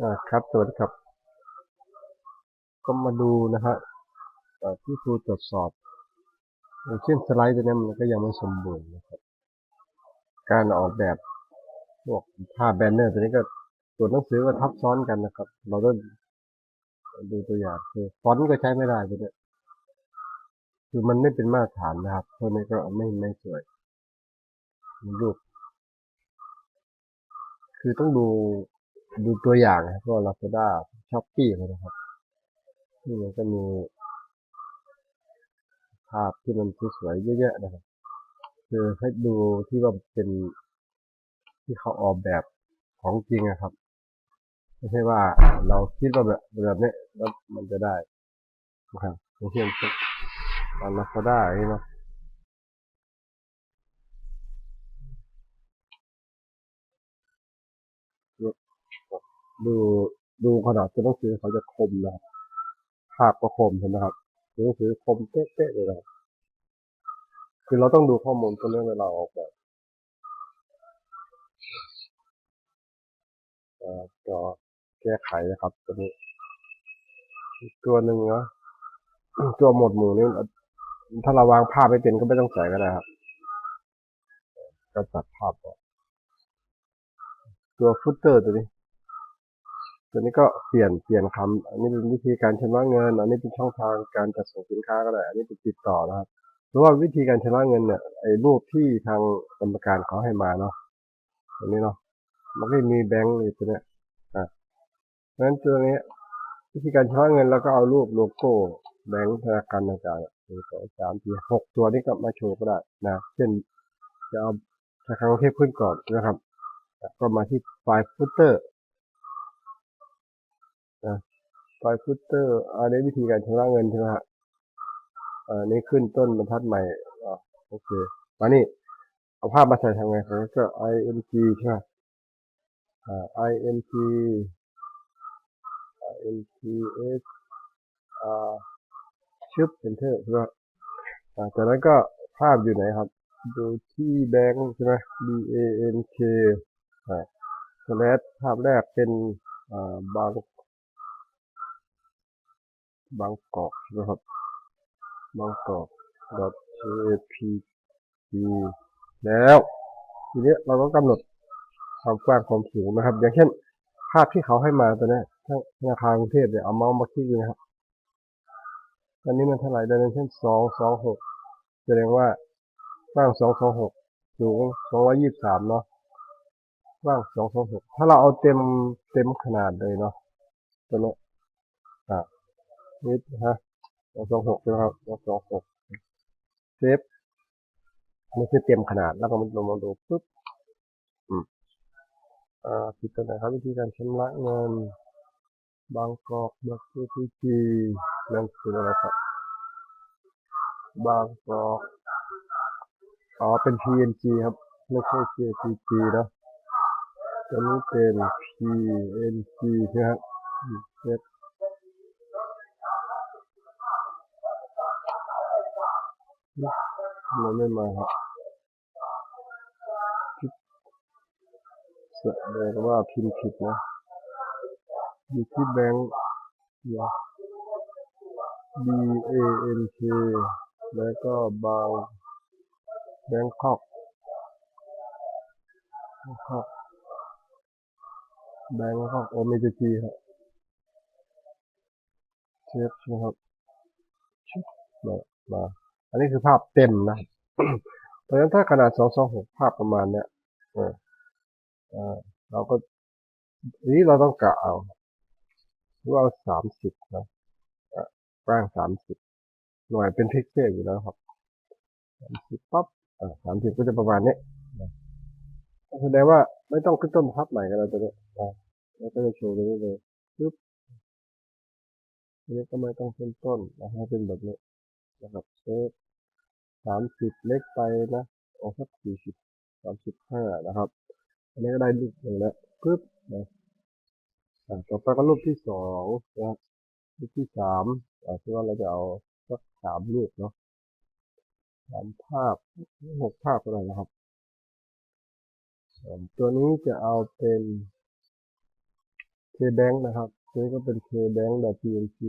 อ่าครับ สวัสดีครับ ก็มาดูนะฮะที่ครูตรวจสอบอย่างเช่นสไลด์ตัวนี้มันก็ยังไม่สมบูรณ์นะครับ การออกแบบพวกภาพแบนเนอร์ตัวนี้ก็ตัวหนังสือก็ทับซ้อนกันนะครับ เราต้องดูตัวอย่างคือฟอนต์ก็ใช้ไม่ได้ตัวเนี้ยคือมันไม่เป็นมาตรฐานนะครับตัวนี้ก็ไม่ไม่สวยมันรูปคือต้องดู ดูตัวอย่างนะครับกลาซาด้าช้อปปี้นะครับที่มันก็มี ภาพที่มันสวยๆเยอะๆนะครับ คือให้ดูที่ว่าเป็นที่เขาออกแบบของจริงนะครับไม่ใช่ว่าเราคิดว่าแบบแบบนี้แล้วมันจะได้นะครับอย่างเช่นตอนลาซาด้านี่เนาะ ดูดูขนาดตัวหนังสือเขาจะคมนะครับภาพก็คมใช่ไหมครับตัวหนังสือคมเป๊ะๆเลยนะครับคือเราต้องดูข้อมูลตัวเรื่องเวลาออกแบบอ่อก็แก้ไขนะครับ ตัวนี้ ตัวหนึ่งเนาะตัวหมดหมู่นี่ถ้าเราวางภาพไม่เป็นก็ไม่ต้องใส่ก็ได้ครับ ก็ตัดภาพออกตัวฟุตเตอร์ตัวนี้ ตัวนี้ก็เปลี่ยนเปลี่ยนคำอันนี้เป็นวิธีการชำระเงิน อันนี้เป็นช่องทางการจัดส่งสินค้าก็ได้ อันนี้เป็นติดต่อนะครับหรือว่าวิธีการชำระเงินเนี่ยไอ้รูปที่ทางกรรมการเขาให้มาเนาะตัวนี้เนาะมันก็มีแบงค์อยู่ตัวเนี้ยอะเพราะฉะนั้นตัวนี้วิธีการชำระเงินแล้วก็เอารูปโลโก้แบงค์ธนาคารต่างๆหนึ่งสองสามสี่หกตัวนี้ก็มาโชว์ก็ได้นะเช่นจะเอาธนาคารกรุงเทพขึ้นก่อนนะครับ ก็มาที่ไฟล์ฟุตเตอร์ ไฟฟุตเตอร์อันนี้วิธีการชำระเงินใช่ไหมฮะอันนี้ขึ้นต้นบรรทัดใหม่อะโอเค มานี่ เอาภาพมาใส่ทำไงครับก็ img ใช่ไหมอ่า img imgs อ่าชึบ enter ใช่ไหมอ่าจากนั้นก็ภาพอยู่ไหนครับดูที่แบงค์ใช่ไหม b a n k อ่าสแลชภาพแรกเป็นอ่าบาง บางกอกใช่ไหมครับบางกอก .jpg แล้วทีนี้เราก็กำหนดความกว้างความสูงนะครับ อย่างเช่น ภาพที่เขาให้มาตัวนี้ทั้งธนาคารกรุงเทพเนี่ยเอาเมาส์มาคลิกนะครับตอนนี้มันเท่าไหร่ได้เช่นสองสองหกแสดงว่ากว้างสองสองหกสูงสองร้อยยี่สิบสามเนาะกว้างสองสองหกถ้าเราเอาเต็มเต็มขนาดเลยเนาะตัวนี้อ่า นิดฮะสองสองหกใช่ไหมครับสองสองหกเซฟอันคือเต็มขนาดแล้วก็มันลงมาดูปุ๊บอืมอ่าผิดตัวไหนครับวิธีการชำระเงินบางกอกบักเอทีจีนั่นคืออะไรครับบางกอกอ๋อเป็น PNG ครับไม่ใช่ JPG นะตัวนี้เป็น PNG ใช่ครับเซต มันไม่มาครับแสดงว่าพิมพ์ผิดนะ อยู่ที่แบงค์ B A N K แล้วก็บางแบงคอกแบงคอกแบงคอกโอเมจจีครับเชฟใช่ไหมครับชิบมามา อันนี้คือภาพเต็มนะ เพราะฉะนั้นถ้าขนาด 226 ภาพประมาณเนี้ยเราก็ทีนี้เราต้องกะเอาว่าสามสิบนะกว้างสามสิบหน่วยเป็นพิกเซลอยู่แล้วครับสามสิบปั๊บอ่าสามสิบก็จะประมาณนี้นะแสดงว่าไม่ต้องขึ้นต้นพับใหม่กันแล้วตัวนี้อ่าแล้วก็จะโชว์ตรงนี้เลยปึ๊บทีนี้ก็ไม่ต้องขึ้นต้นนะให้เป็นแบบนี้นะครับเซฟ สามสิบเล็กไปนะเอาสักสี่สิบสามสิบห้านะครับ อันนี้ก็ได้รูปหนึ่งแล้วปึ๊บนะต่อไปก็รูปที่สองนะรูปที่สามอ่าที่ว่าเราจะเอาสักสามรูปเนาะสามภาพหกภาพก็ได้นะครับ ตัวนี้จะเอาเป็น KBank นะครับตัวนี้ก็เป็น KBank.png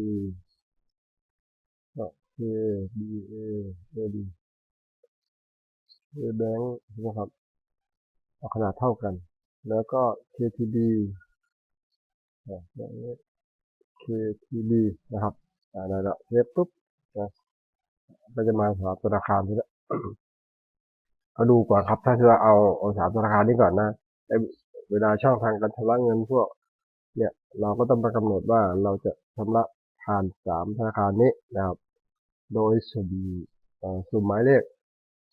ก็ KBA AD KBank นะครับเอาขนาดเท่ากัน แล้วก็ KTB อะแบบนี้ KTB นะครับอ่าได้แล้วเซฟปุ๊บนะก็จะมาสามธนาคารทีละเอาดูก่อนครับ ถ้าจะเอาเอาสามธนาคารนี้ก่อนนะเวลาช่องทางการชำระเงินพวก เนี่ย เราก็ต้องไปกำหนดว่าเราจะชำระผ่านสามธนาคารนี้นะครับ โดยสุ่มสุ่มหมายเลข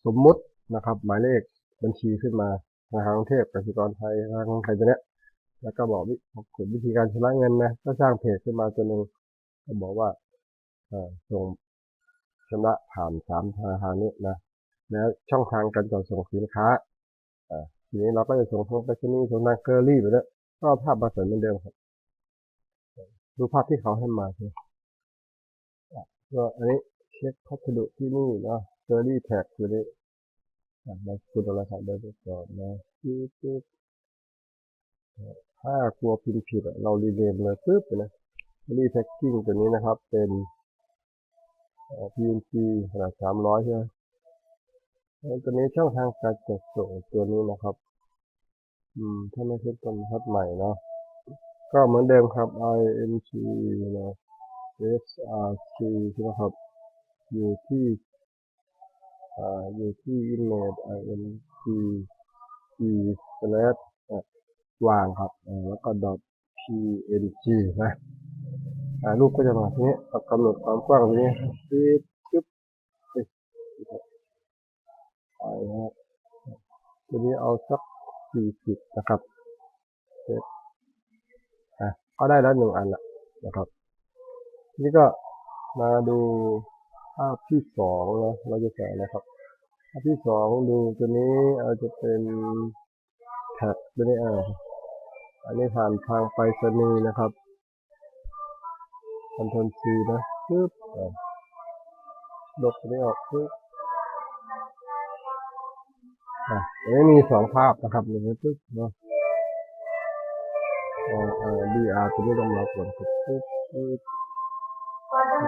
สมมุติ นะครับ หมายเลขบัญชีขึ้นมาธนาคารกรุงเทพกสิกรไทยธนาคารกรุงไทยตัวเนี้ยแล้วก็บอกวิกดวิธีการชำระเงินนะก็สร้างเพจขึ้นมาตัวหนึ่งก็บอกว่าส่งชำระผ่านสามธนาคารนี้นะแล้วช่องทางการจัดส่งสินค้าทีนี้เราก็จะส่งทางไปรษณีย์ส่งทางเคอรี่ไปแล้วก็ภาพมาใส่เหมือนเดิมครับดูภาพที่เขาให้มาใช่ก็อันนี้เช็คพัสดุที่นี่เนาะเคอรี่แท็กตัวนี้ มาคุณอะไรครับเดี๋ยวไปก่อนนะปึ๊บปึ๊บถ้ากลัวพิมพ์ผิดเรารีเนมเลยปึ๊บนะเคอรี่แท็กกิ้งตัวนี้นะครับ เป็น PNG ขนาด 300 ใช่ไหมตัวนี้ช่องทางการจัดส่งตัวนี้นะครับ อืม ถ้าไม่ใช่ตัวรหัสใหม่เนาะ ก็เหมือนเดิมครับ INC นะ SRC ใช่ไหมครับ อยู่ที่ อยู่ที่ image INC e slash วางครับ แล้วก็ dot png นะรูปก็จะมาทีนี้กำหนดความกว้างตรงนี้ปึ๊บปึ๊บเอ้ยไปนะตัวนี้เอาสักสี่สิบนะครับเสร็จอะก็ได้แล้วหนึ่งอันละนะครับทีนี้ก็มาดู ภาพที่สองนะเราจะใส่นะครับ ภาพที่สองดูตัวนี้อาจจะเป็นแท็กตัวนี้อ่าอันนี้ผ่านทางไปรษณีย์นะครับคอนโทรลซีนะปึ๊บอ่าลบตัวนี้ออกปึ๊บอะอันนี้มีสองภาพนะครับหนึ่ปึ๊บเนาะเอ่อเอ่อ DR ตัวนี้ต้องมาก่อนครับปึ๊บปึ๊บ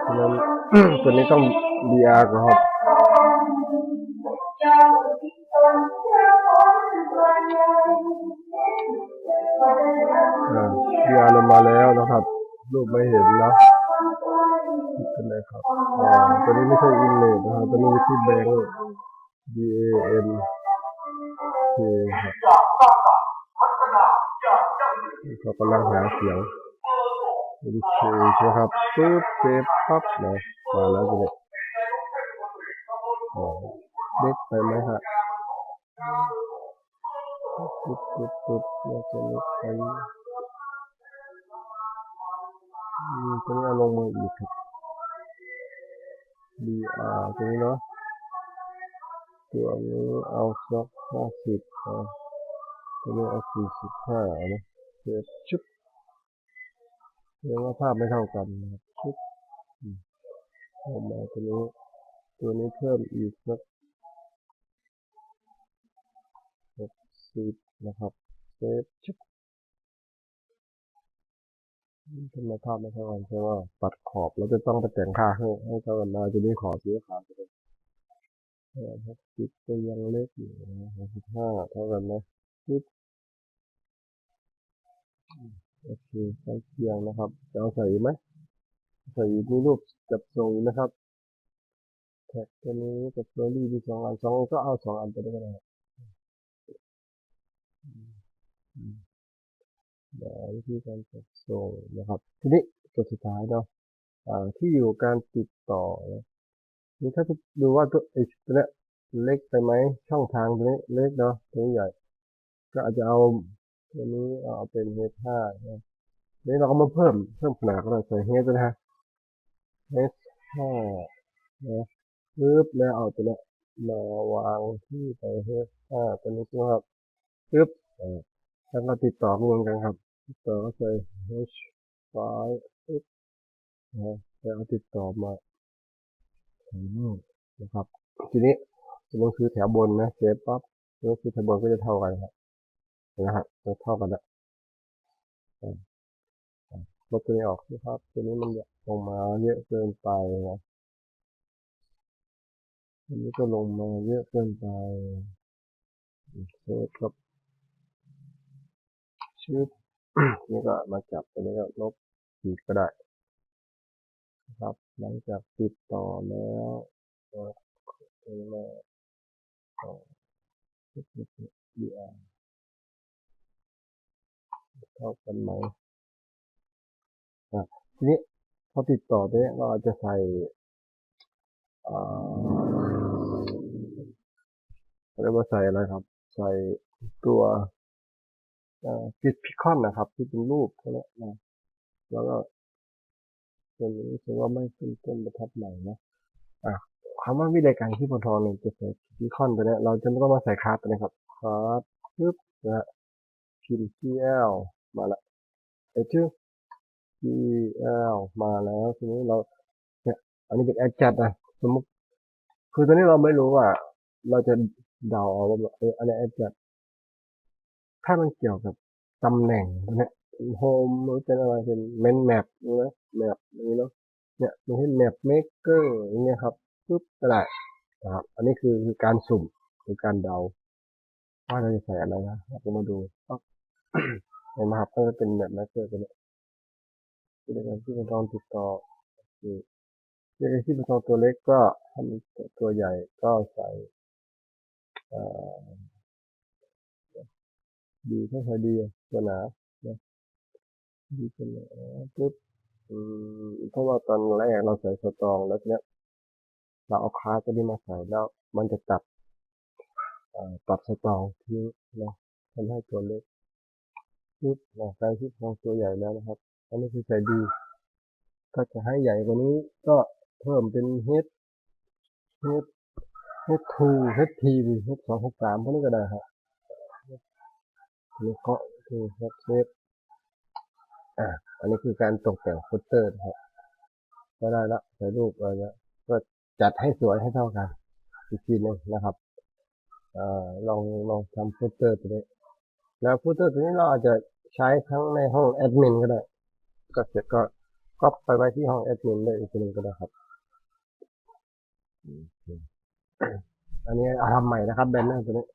ฉะนั้นตัวนี้ต้อง DR ก่อนครับอ่า DR ลงมาแล้วนะครับ รูปไม่เห็นนะเป็นไรครับตัวนี้ไม่ใช่อินเลดนะครับตัวนี้ที่แบงค์ D A N K ครับเขากำลังหาเสียง เป็นเคใช่ไหมครับปึ๊บเซฟปั๊บนะมาแล้วจะเนี่ยอ๋อเล็กไปไหมฮะปึ๊บปึ๊บปึ๊บน่าจะเล็กไปตัวนี้ลงมืออีกครับ D R ตัวนี้เนาะตัวนี้เอาสักห้าสิบนะตัวนี้เอาสี่สิบห้านะเซฟชุบ เรียกว่าภาพไม่เท่ากันนะครับชุบอืมเอามาตัวนี้ ตัวนี้เพิ่มอีกสักหกสิบนะครับเซฟชุบทำไมภาพไม่เท่ากันใช่ว่าตัดขอบแล้วจะต้องไปแต่งค่าให้ให้เท่ากันมาตัวนี้ขอสีขาวไปเลยเออหกสิบก็ยังเล็กอยู่นะหกสิบห้าเท่ากันนะชุบ โอเคใกล้เคียงนะครับ จะเอาใส่ไหมใส่อีกมีรูปจับทรงอีกนะครับแท็กตัวนี้กับตัวรีมีสองอันสองอันก็เอาสองอันไปด้วยก็ได้ครับอืมอืมเดี๋ยววิธีการจัดส่งนะครับ ทีนี้ตัวสุดท้ายเนาะอ่าที่อยู่การติดต่อนะนี่ถ้าดูว่าตัวไอ้ตัวเนี้ยเล็กไปไหมช่องทางตัวนี้เล็กเนาะตัวนี้ใหญ่ ก็อาจจะเอา ตัวนี้เอาเป็นเฮดห้านะนี่เราก็มาเพิ่มเพิ่มขนาดก็ได้ใส่เฮดนะฮะเฮดห้านะปึ๊บแล้วเอาตัวนี้มาวางที่ไปเฮดอ่าตัวนี้ใช่ไหมครับปึ๊บอแล้วก็ติดต่อเหมือนกันครับ ติดต่อก็ใส่ h ไฟปึ๊บนะแล้วเอาติดต่อมาใส่นู่นนะครับ ทีนี้ตัวนี้คือแถวบนนะเซฟปั๊บตัวนี้คือแถวบนก็จะเท่ากันครับ นะฮะจะเท่ากันแล้วลบตัวนี้ออกนะครับ ตัวนี้มันลงมาเยอะเกินไปนะอันนี้ก็ลงมาเยอะเกินไปเซฟครับชืบนี่ก็มาจับตัวนี้ก็ลบอีกก็ได้ครับ หลังจากติดต่อแล้วตัวนี้มาต่อดีอ เท่ากันไหมทีนี้พอติดต่อตัวนี้เราอาจจะใส่เรียกว่าใส่อะไรครับ ใส่ตัวฟิตพิคอนนะครับ ที่เป็นรูปพวกนี้นะแล้วก็ตัวนี้ถือว่าไม่ขึ้นต้นประทับใหม่นะอะคำว่าวิธีการที่พอทองเนี่ยจะใส่พิคอนตัวเนี้ยเราจะไม่ต้องมาใส่คาร์ดตัวนี้ครับคาร์ดปึ๊บนะฮะพิมพ์ GL มาละไอ้ชื่อ GL มาแล้วทีนี้เราเนี่ยอันนี้เป็น adjust นะสมมติคือตอนนี้เราไม่รู้ว่า เราจะเดาเอาว่าเอออันนี้ adjust ถ้ามันเกี่ยวกับตำแหน่งเนี้ยโฮมหรือเป็นอะไรเป็นเมนแมปนะแมปนี้เนาะเนี่ยมันให้แมปเมกเกอร์อย่างเงี้ยครับปึ๊บก็ได้นะครับ อันนี้คือคือการสุ่มคือการเดาว่าเราจะใส่อะไรนะเรามาดู อ๊อกเห็นไหมครับก็จะเป็นแบบแมปเกอร์ตัวเนี้ยที่ในการที่เป็นตอนติดต่อคือในที่เป็นตอนตัวเล็กก็ถ้ามีตัวใหญ่ก็ใส่ดีเท่าไหร่ดีตัวหนานะดีตัวหนาปุ๊บเพราะว่าตอนแรกเราใส่สตรองแล้วเนี้ยเราเอาคาร์ตัวนี้มาใส่แล้ว มันจะตัดตัดสตรองทิ้งนะทำให้ตัวเล็ก ปุ๊บนะการที่พองตัวใหญ่แล้วนะครับ อันนี้คือใส่ดีถ้าจะให้ใหญ่กว่านี้ก็เพิ่มเป็น H H H2 HT หรือ H2 H3 พวกนี้ก็ได้ครับนี่ก็คือเซฟเซฟอ่าอันนี้คือการตกแต่งฟุตเตอร์นะครับก็ได้ละใส่รูปอะไรเงี้ยก็จัดให้สวยให้เท่ากันอีกทีนึงนะครับอ่าลองลองทำฟุตเตอร์ตัวนี้ แล้วฟุตเตอร์ตัวนี้เราอาจจะใช้ทั้งในห้องแอดมินก็ได้ ก็เสร็จก็ก็ไปไว้ที่ห้องแอดมินได้อีกทีหนึงก็ได้ครับ อันนี้เอาทำใหม่นะครับแบนเนอร์ตัวนี้